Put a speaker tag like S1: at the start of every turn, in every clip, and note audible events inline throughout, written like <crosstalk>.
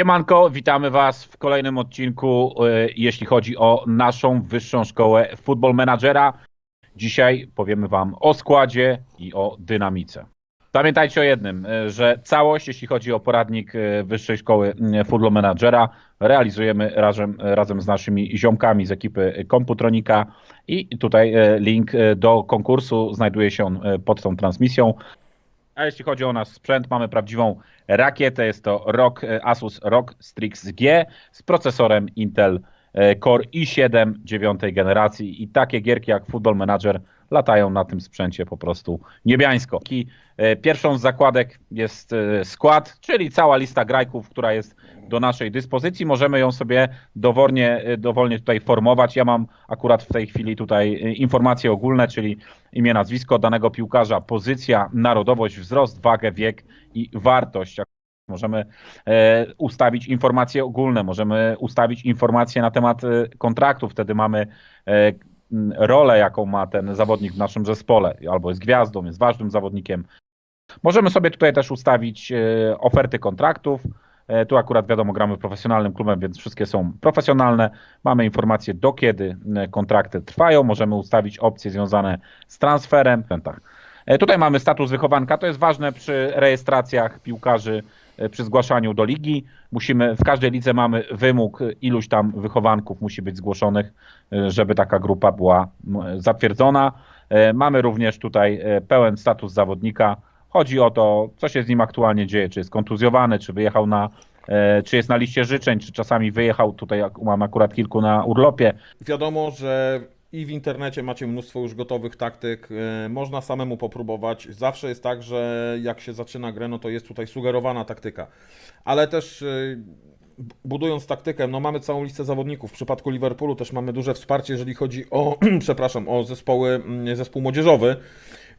S1: Siemanko, witamy Was w kolejnym odcinku, e, jeśli chodzi o naszą wyższą szkołę Football Managera. Dzisiaj powiemy Wam o składzie i o dynamice. Pamiętajcie o jednym, e, że całość, jeśli chodzi o poradnik e, Wyższej Szkoły Football Managera, realizujemy razem, razem z naszymi ziomkami z ekipy Komputronika i tutaj link do konkursu znajduje się on pod tą transmisją. A jeśli chodzi o nasz sprzęt, mamy prawdziwą rakietę. Jest to ROG, e, Asus ROG Strix G z procesorem Intel e, Core i7 dziewiątej generacji i takie gierki jak Football Manager latają na tym sprzęcie po prostu niebiańsko. E, pierwszą z zakładek jest e, skład, czyli cała lista grajków, która jest do naszej dyspozycji. Możemy ją sobie dowolnie, e, dowolnie tutaj formować. Ja mam akurat w tej chwili tutaj informacje ogólne, czyli imię, nazwisko danego piłkarza, pozycja, narodowość, wzrost, wagę, wiek i wartość. Możemy ustawić informacje ogólne, możemy ustawić informacje na temat kontraktu. Wtedy mamy rolę, jaką ma ten zawodnik w naszym zespole, albo jest gwiazdą, jest ważnym zawodnikiem. Możemy sobie tutaj też ustawić e, oferty kontraktów. E, Tu akurat wiadomo, gramy profesjonalnym klubem, więc wszystkie są profesjonalne. Mamy informacje, do kiedy kontrakty trwają. Możemy ustawić opcje związane z transferem. E, Tutaj mamy status wychowanka. To jest ważne przy rejestracjach piłkarzy, przy zgłaszaniu do ligi. Musimy, w każdej lidze mamy wymóg, e, iluś tam wychowanków musi być zgłoszonych, e, żeby taka grupa była zatwierdzona. E, Mamy również tutaj e, pełen status zawodnika. Chodzi o to, co się z nim aktualnie dzieje, czy jest kontuzjowany, czy wyjechał na, e, czy jest na liście życzeń, czy czasami wyjechał, tutaj mam akurat kilku na urlopie.
S2: Wiadomo, że i w internecie macie mnóstwo już gotowych taktyk, e, można samemu popróbować. Zawsze jest tak, że jak się zaczyna grę, no to jest tutaj sugerowana taktyka. Ale też e, budując taktykę, no mamy całą listę zawodników. W przypadku Liverpoolu też mamy duże wsparcie, jeżeli chodzi o, <clears throat> przepraszam, o zespoły, mm, zespół młodzieżowy.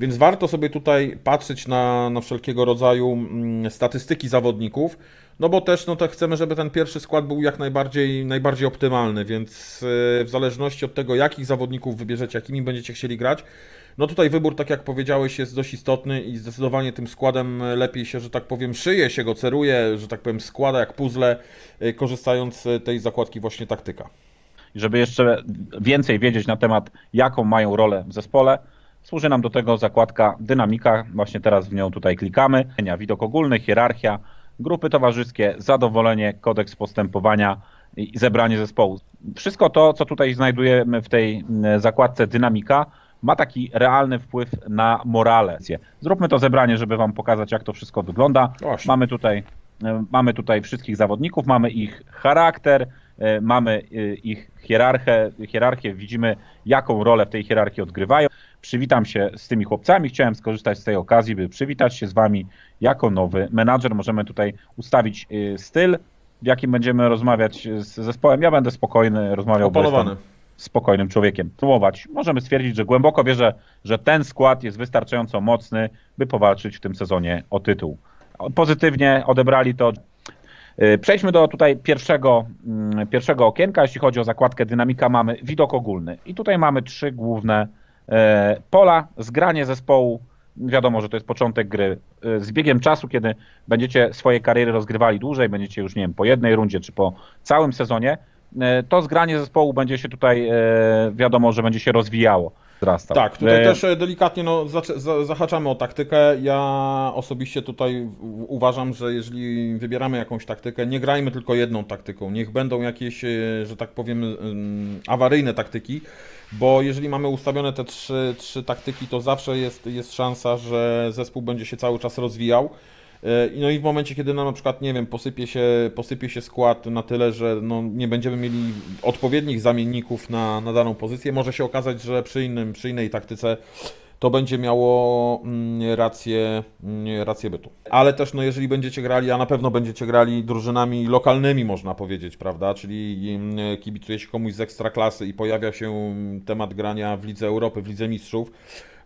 S2: Więc warto sobie tutaj patrzeć na, na wszelkiego rodzaju mm, statystyki zawodników, no bo też no to chcemy, żeby ten pierwszy skład był jak najbardziej, najbardziej optymalny, więc yy, w zależności od tego, jakich zawodników wybierzecie, jakimi będziecie chcieli grać, no tutaj wybór, tak jak powiedziałeś, jest dość istotny i zdecydowanie tym składem lepiej się, że tak powiem, szyje się go, ceruje, że tak powiem, składa jak puzzle, yy, korzystając z tej zakładki właśnie taktyka.
S1: Żeby jeszcze więcej wiedzieć na temat, jaką mają rolę w zespole, służy nam do tego zakładka Dynamika. Właśnie teraz w nią tutaj klikamy. Widok ogólny, hierarchia, grupy towarzyskie, zadowolenie, kodeks postępowania i zebranie zespołu. Wszystko to, co tutaj znajdujemy w tej zakładce Dynamika, ma taki realny wpływ na morale. Zróbmy to zebranie, żeby Wam pokazać, jak to wszystko wygląda.
S2: Właśnie.
S1: Mamy tutaj, mamy tutaj wszystkich zawodników, mamy ich charakter, mamy e, ich hierarchię, hierarchię, widzimy jaką rolę w tej hierarchii odgrywają. Przywitam się z tymi chłopcami, chciałem skorzystać z tej okazji, by przywitać się z Wami jako nowy menadżer. Możemy tutaj ustawić e, styl, w jakim będziemy rozmawiać z zespołem. Ja będę spokojny, rozmawiał jestem spokojnym człowiekiem. Próbować. Możemy stwierdzić, że głęboko wierzę, że ten skład jest wystarczająco mocny, by powalczyć w tym sezonie o tytuł. Pozytywnie odebrali to. Yy, Przejdźmy do tutaj pierwszego, mm, pierwszego okienka. Jeśli chodzi o zakładkę dynamika, mamy widok ogólny. I tutaj mamy trzy główne e, pola. Zgranie zespołu. Wiadomo, że to jest początek gry. E, Z biegiem czasu, kiedy będziecie swoje kariery rozgrywali dłużej, będziecie już, nie wiem, po jednej rundzie czy po całym sezonie, e, to zgranie zespołu będzie się tutaj, e, wiadomo, że będzie się rozwijało. Wzrastał.
S2: Tak, tutaj
S1: E,
S2: też e, delikatnie no, zahaczamy o taktykę. Ja osobiście tutaj uważam, że jeżeli wybieramy jakąś taktykę, nie grajmy tylko jedną taktyką. Niech będą jakieś, e, że tak powiem, em, awaryjne taktyki, bo jeżeli mamy ustawione te trzy, trzy taktyki, to zawsze jest, jest szansa, że zespół będzie się cały czas rozwijał. E, No i w momencie, kiedy nam na przykład, nie wiem, posypie się, posypie się skład na tyle, że no, nie będziemy mieli odpowiednich zamienników na, na daną pozycję, może się okazać, że przy, innym, przy innej taktyce to będzie miało mm, rację, mm, rację bytu. Ale też, no, jeżeli będziecie grali, a na pewno będziecie grali drużynami lokalnymi, można powiedzieć, prawda? Czyli mm, kibicuje się komuś z ekstraklasy i pojawia się temat grania w Lidze Europy, w Lidze Mistrzów,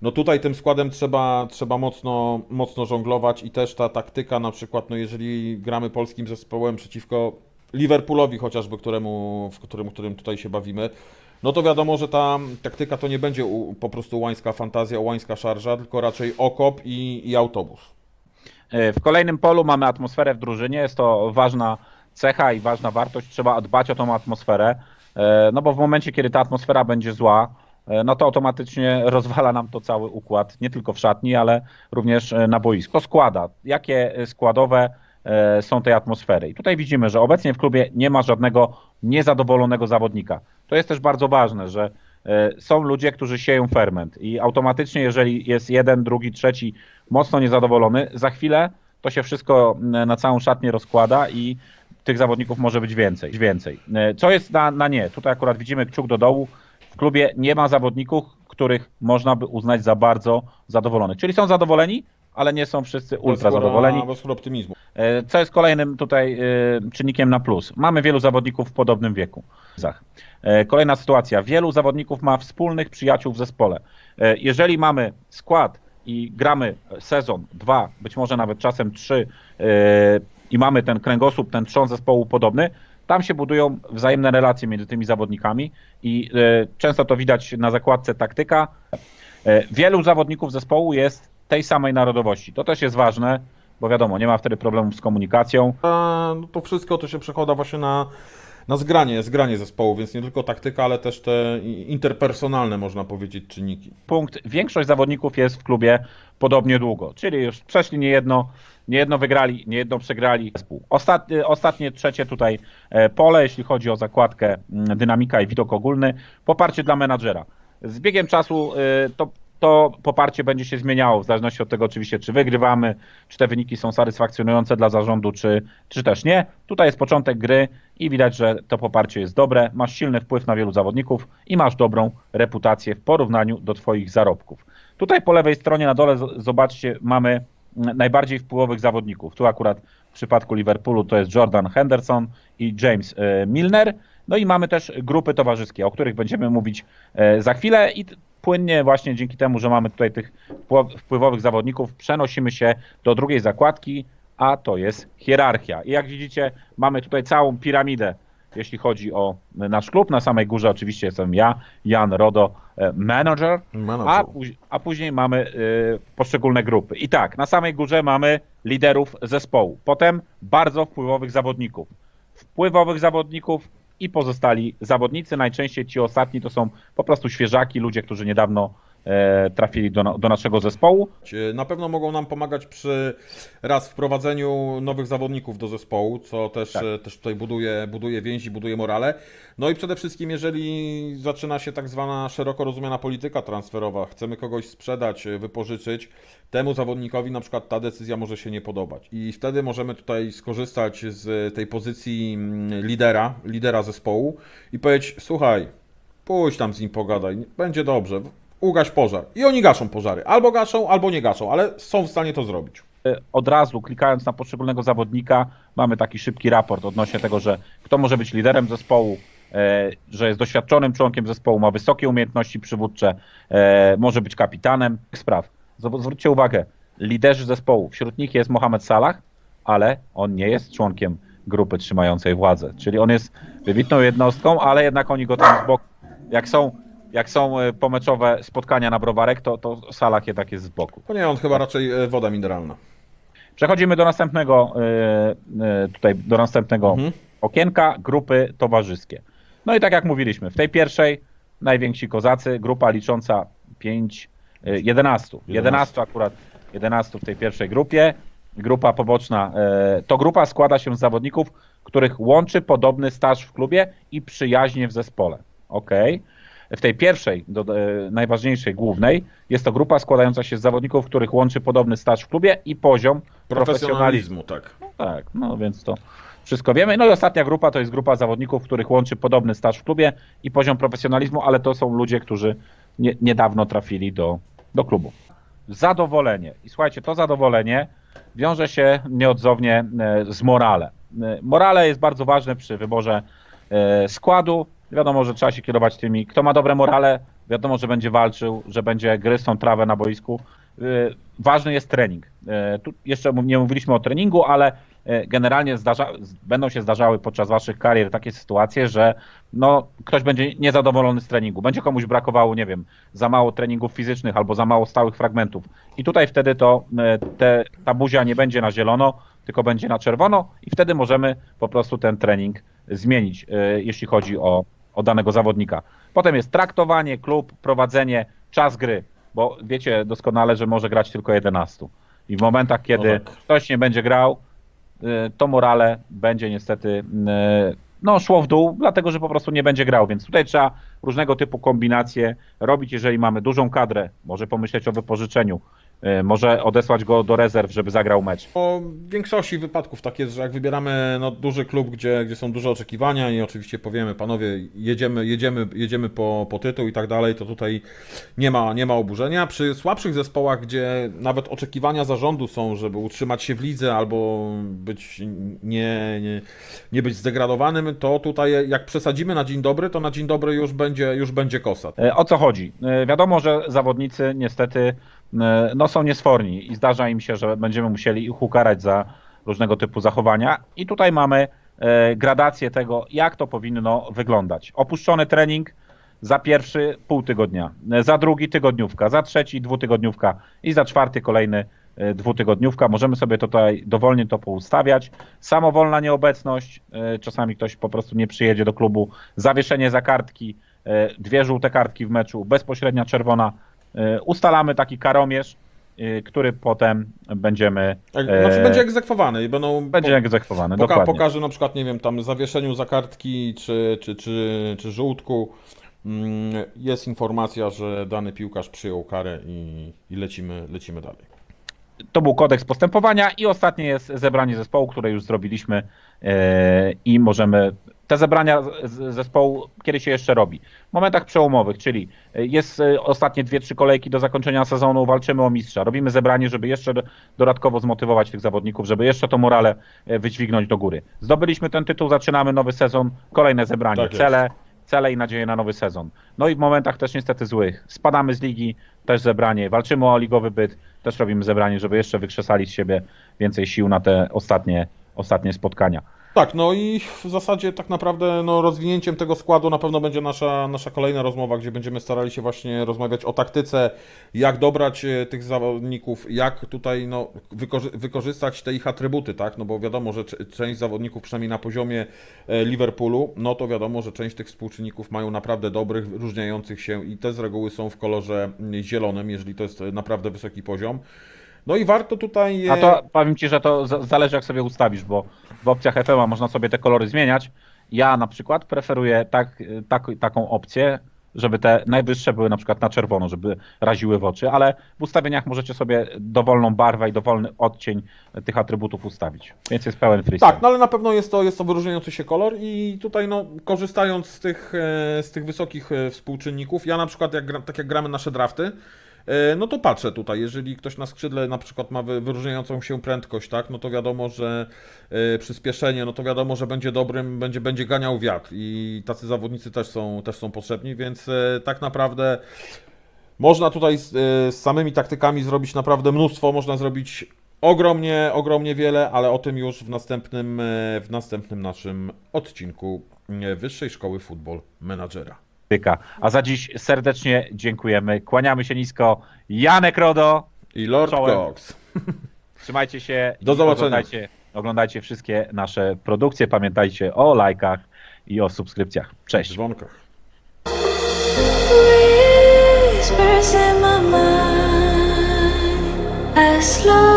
S2: no tutaj tym składem trzeba, trzeba mocno, mocno żonglować i też ta taktyka na przykład, no jeżeli gramy polskim zespołem przeciwko Liverpoolowi chociażby, któremu, w którym, którym tutaj się bawimy, no to wiadomo, że ta taktyka to nie będzie u, po prostu łańska fantazja, łańska szarża, tylko raczej okop i, i autobus.
S1: E, W kolejnym polu mamy atmosferę w drużynie. Jest to ważna cecha i ważna wartość. Trzeba dbać o tą atmosferę, e, no bo w momencie, kiedy ta atmosfera będzie zła, no to automatycznie rozwala nam to cały układ, nie tylko w szatni, ale również e, na boisku. Składa, jakie e, składowe e, są tej atmosfery. I tutaj widzimy, że obecnie w klubie nie ma żadnego niezadowolonego zawodnika. To jest też bardzo ważne, że e, są ludzie, którzy sieją ferment i automatycznie, jeżeli jest jeden, drugi, trzeci mocno niezadowolony, za chwilę to się wszystko na całą szatnię rozkłada i tych zawodników może być więcej. więcej. E, Co jest na, na nie? Tutaj akurat widzimy kciuk do dołu. W klubie nie ma zawodników, których można by uznać za bardzo zadowolonych. Czyli są zadowoleni, ale nie są wszyscy ultra zadowoleni.
S2: Bez optymizmu.
S1: E, Co jest kolejnym tutaj e, czynnikiem na plus? Mamy wielu zawodników w podobnym wieku. E, Kolejna sytuacja. Wielu zawodników ma wspólnych przyjaciół w zespole. Jeżeli mamy skład i gramy sezon, dwa, być może nawet czasem trzy i mamy ten kręgosłup, ten trzon zespołu podobny, tam się budują wzajemne relacje między tymi zawodnikami i e, często to widać na zakładce taktyka. E, Wielu zawodników zespołu jest tej samej narodowości. To też jest ważne, bo wiadomo, nie ma wtedy problemów z komunikacją.
S2: No to wszystko to się przekłada właśnie na, na zgranie, zgranie zespołu, więc nie tylko taktyka, ale też te interpersonalne, można powiedzieć, czynniki.
S1: Punkt. Większość zawodników jest w klubie podobnie długo, czyli już przeszli niejedno, niejedno wygrali, niejedno przegrali. zespół. Ostatnie, ostatnie trzecie tutaj e, pole, jeśli chodzi o zakładkę mm, dynamika i widok ogólny, poparcie dla menadżera. Z biegiem czasu e, to, to poparcie będzie się zmieniało, w zależności od tego oczywiście, czy wygrywamy, czy te wyniki są satysfakcjonujące dla zarządu, czy, czy też nie. Tutaj jest początek gry i widać, że to poparcie jest dobre, masz silny wpływ na wielu zawodników i masz dobrą reputację w porównaniu do Twoich zarobków. Tutaj po lewej stronie na dole zobaczcie, mamy mm, najbardziej wpływowych zawodników. Tu akurat w przypadku Liverpoolu to jest Jordan Henderson i James e, Milner. No i mamy też grupy towarzyskie, o których będziemy mówić e, za chwilę i płynnie właśnie dzięki temu, że mamy tutaj tych wpływ- wpływowych zawodników, przenosimy się do drugiej zakładki, a to jest hierarchia. I jak widzicie, mamy tutaj całą piramidę, jeśli chodzi o nasz klub. Na samej górze oczywiście jestem ja, Jan Rodo, e, manager, a, a później mamy y, poszczególne grupy. I tak, na samej górze mamy liderów zespołu, potem bardzo wpływowych zawodników. Wpływowych zawodników i pozostali zawodnicy. Najczęściej ci ostatni to są po prostu świeżaki, ludzie, którzy niedawno trafili do, do naszego zespołu.
S2: Na pewno mogą nam pomagać przy raz wprowadzeniu nowych zawodników do zespołu, co też,
S1: Tak.
S2: e, też tutaj buduje, buduje więzi, buduje morale. No i przede wszystkim, jeżeli zaczyna się tak zwana szeroko rozumiana polityka transferowa, chcemy kogoś sprzedać, e, wypożyczyć, temu zawodnikowi na przykład ta decyzja może się nie podobać. I wtedy możemy tutaj skorzystać z tej pozycji mm, lidera, lidera zespołu i powiedzieć, słuchaj, pójdź tam z nim pogadaj, będzie dobrze, ugaś pożar. I oni gaszą pożary. Albo gaszą, albo nie gaszą, ale są w stanie to zrobić.
S1: E, Od razu klikając na poszczególnego zawodnika, mamy taki szybki raport odnośnie tego, że kto może być liderem zespołu, e, że jest doświadczonym członkiem zespołu, ma wysokie umiejętności przywódcze, e, może być kapitanem. Spraw. Zw- Zwróćcie uwagę, liderzy zespołu, wśród nich jest Mohamed Salah, ale on nie jest członkiem grupy trzymającej władzę. Czyli on jest wybitną jednostką, ale jednak oni go tam z boku. Jak są, jak są e, pomeczowe spotkania na browarek, to, to Salah jednak jest z boku.
S2: To nie, on chyba raczej e, woda mineralna.
S1: Przechodzimy do następnego, e, tutaj do następnego
S2: Mhm.
S1: okienka, grupy towarzyskie. No i tak jak mówiliśmy, w tej pierwszej najwięksi kozacy, grupa licząca 5, e, 11. 11 akurat, 11 w tej pierwszej grupie. Grupa poboczna, to grupa składa się z zawodników, których łączy podobny staż w klubie i przyjaźnie w zespole. Ok. W tej pierwszej, do, e, najważniejszej, głównej, jest to grupa składająca się z zawodników, których łączy podobny staż w klubie i poziom profesjonalizmu.
S2: Profesjonalizmu, tak.
S1: Tak, no więc to wszystko wiemy. No i ostatnia grupa to jest grupa zawodników, których łączy podobny staż w klubie i poziom profesjonalizmu, ale to są ludzie, którzy nie, niedawno trafili do, do klubu. Zadowolenie. I słuchajcie, to zadowolenie wiąże się nieodzownie e, z morale. E, Morale jest bardzo ważne przy wyborze składu. Wiadomo, że trzeba się kierować tymi, kto ma dobre morale, wiadomo, że będzie walczył, że będzie gryzł trawę na boisku. E, Ważny jest trening. E, Tu jeszcze nie mówiliśmy o treningu, ale e, generalnie zdarza, będą się zdarzały podczas waszych karier takie sytuacje, że no, ktoś będzie niezadowolony z treningu. Będzie komuś brakowało, nie wiem, za mało treningów fizycznych albo za mało stałych fragmentów. I tutaj wtedy to te, ta buzia nie będzie na zielono, tylko będzie na czerwono i wtedy możemy po prostu ten trening zmienić, jeśli chodzi o, o danego zawodnika. Potem jest traktowanie, klub, prowadzenie, czas gry, bo wiecie doskonale, że może grać tylko 11. I w momentach, kiedy
S2: No tak.
S1: ktoś nie będzie grał, y, to morale będzie niestety y, no, szło w dół, dlatego że po prostu nie będzie grał. Więc tutaj trzeba różnego typu kombinacje robić, jeżeli mamy dużą kadrę, może pomyśleć o wypożyczeniu, może odesłać go do rezerw, żeby zagrał mecz.
S2: Po większości wypadków tak jest, że jak wybieramy no, duży klub, gdzie, gdzie są duże oczekiwania i oczywiście powiemy, panowie, jedziemy, jedziemy, jedziemy po, po tytuł i tak dalej, to tutaj nie ma, nie ma oburzenia. Przy słabszych zespołach, gdzie nawet oczekiwania zarządu są, żeby utrzymać się w lidze albo być nie, nie, nie być zdegradowanym, to tutaj jak przesadzimy na dzień dobry, to na dzień dobry już będzie, już będzie kosa.
S1: E, O co chodzi? E, Wiadomo, że zawodnicy niestety e, no, są niesforni i zdarza im się, że będziemy musieli ich ukarać za różnego typu zachowania. I tutaj mamy e, gradację tego, jak to powinno wyglądać. Opuszczony trening za pierwszy pół tygodnia, e, za drugi tygodniówka, za trzeci dwutygodniówka i za czwarty kolejny e, dwutygodniówka. Możemy sobie tutaj dowolnie to poustawiać. Samowolna nieobecność, e, czasami ktoś po prostu nie przyjedzie do klubu, zawieszenie za kartki, e, dwie żółte kartki w meczu, bezpośrednia czerwona. E, Ustalamy taki karomierz, e, który potem będziemy,
S2: Jak,
S1: e,
S2: znaczy będzie egzekwowany i będą
S1: będzie egzekwowany.
S2: Poka
S1: dokładnie.
S2: pokaże na przykład, nie wiem, tam zawieszeniu za kartki czy, czy, czy, czy żółtku. mm, Jest informacja, że dany piłkarz przyjął karę i, i lecimy, lecimy dalej.
S1: To był kodeks postępowania i ostatnie jest zebranie zespołu, które już zrobiliśmy i możemy te zebrania zespołu kiedy się jeszcze robi? W momentach przełomowych, czyli jest e, ostatnie dwie, trzy kolejki do zakończenia sezonu, walczymy o mistrza, robimy zebranie, żeby jeszcze do- dodatkowo zmotywować tych zawodników, żeby jeszcze to morale e, wydźwignąć do góry. Zdobyliśmy ten tytuł, zaczynamy nowy sezon, kolejne zebranie,
S2: Tak
S1: cele, cele i nadzieje na nowy sezon. No i w momentach też niestety złych. Spadamy z ligi, też zebranie, walczymy o ligowy byt, też robimy zebranie, żeby jeszcze wykrzesali z siebie więcej sił na te ostatnie, ostatnie spotkania.
S2: Tak, no i w zasadzie tak naprawdę no, rozwinięciem tego składu na pewno będzie nasza, nasza kolejna rozmowa, gdzie będziemy starali się właśnie rozmawiać o taktyce, jak dobrać e, tych zawodników, jak tutaj no, wykorzy wykorzystać te ich atrybuty, tak? No bo wiadomo, że część zawodników, przynajmniej na poziomie e, Liverpoolu, no to wiadomo, że część tych współczynników mają naprawdę dobrych, różniających się i te z reguły są w kolorze zielonym, jeżeli to jest e, naprawdę wysoki poziom. No i warto tutaj... e,
S1: A to powiem Ci, że to za- zależy jak sobie ustawisz, bo w opcjach FM można sobie te kolory zmieniać. Ja na przykład preferuję tak, tak, taką opcję, żeby te najwyższe były na przykład na czerwono, żeby raziły w oczy, ale w ustawieniach możecie sobie dowolną barwę i dowolny odcień tych atrybutów ustawić. Więc jest pełen freestyle.
S2: Tak, no ale na pewno jest to, jest to wyróżniający się kolor i tutaj no, korzystając z tych, e, z tych wysokich e, współczynników, ja na przykład jak, tak jak gramy nasze drafty, e, no to patrzę tutaj, jeżeli ktoś na skrzydle na przykład ma wy- wyróżniającą się prędkość, tak, no to wiadomo, że e, przyspieszenie, no to wiadomo, że będzie dobrym, będzie, będzie ganiał wiatr. I tacy zawodnicy też są, też są potrzebni, więc e, tak naprawdę można tutaj z, e, z samymi taktykami zrobić naprawdę mnóstwo, można zrobić ogromnie, ogromnie wiele, ale o tym już w następnym, e, w następnym naszym odcinku e, Wyższej Szkoły Futbol Menadżera.
S1: Tyka. A za dziś serdecznie dziękujemy. Kłaniamy się nisko. Janek Rodo.
S2: I Lord
S1: Czołem.
S2: Cox. <laughs>
S1: Trzymajcie się.
S2: Do zobaczenia.
S1: Oglądajcie, oglądajcie wszystkie nasze produkcje. Pamiętajcie o lajkach i o subskrypcjach. Cześć.
S2: dzwonkach.
S3: Whispers in my mind as slow